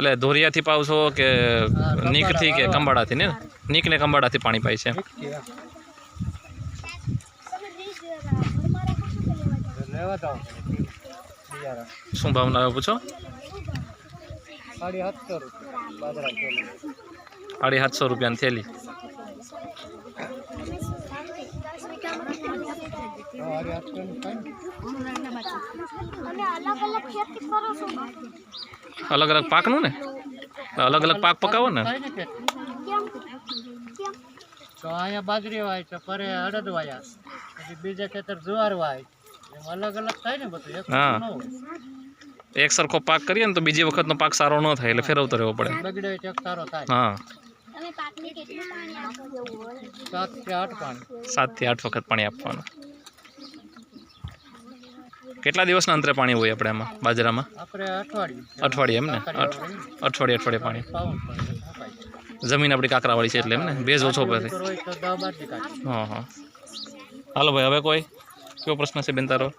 એટલે ધોરિયાથી પાવ છો કે નીકથી કે કંબાડાથી ને નીક ને કંબાડાથી પાણી પાય છે લેવા જાવ બિયારણ શું ભાવના આવે પૂછો સાડી સાતસો રૂપિયા બાજરા કેલી સાડી સાતસો રૂપિયાની થેલી સાડી સાતસો નું થાય ને અને અલગ અલગ ખેતી કરો છો અલગ અલગ પાકનું ને? અલગ અલગ પાક પકાવો ને? તો અહીંયા બાજરી વાય છે પરે અડદ વાયા. પછી બીજા ખેતર જુવાર વાય. એમ અલગ અલગ થાય ને બધું એક હા. એક સરખો પાક કરીએ ને તો બીજી વખતનો પાક સારો ન થાય એટલે ફેરવતો રહેવો પડે. બગડે હોય એક સારો થાય. હા. સાતથી કેટલું પાણી સાત કે આઠ પાણી. સાતથી આઠ વખત પાણી આપવાનું. કેટલા દિવસના અંતરે પાણી હોય આપણે આમાં બાજરામાં? અઠવાડિયે. એમ ને? અઠ- અઠવાડિયે અઠવાડિયે પાણી. જમીન આપણી કાંકરાવાળી છે એટલે એમ ને? ભેજ ઓછો પડે. હા હા. હાલો ભાઈ હવે કોઈ? કયો પ્રશ્ન છે બેન તારો?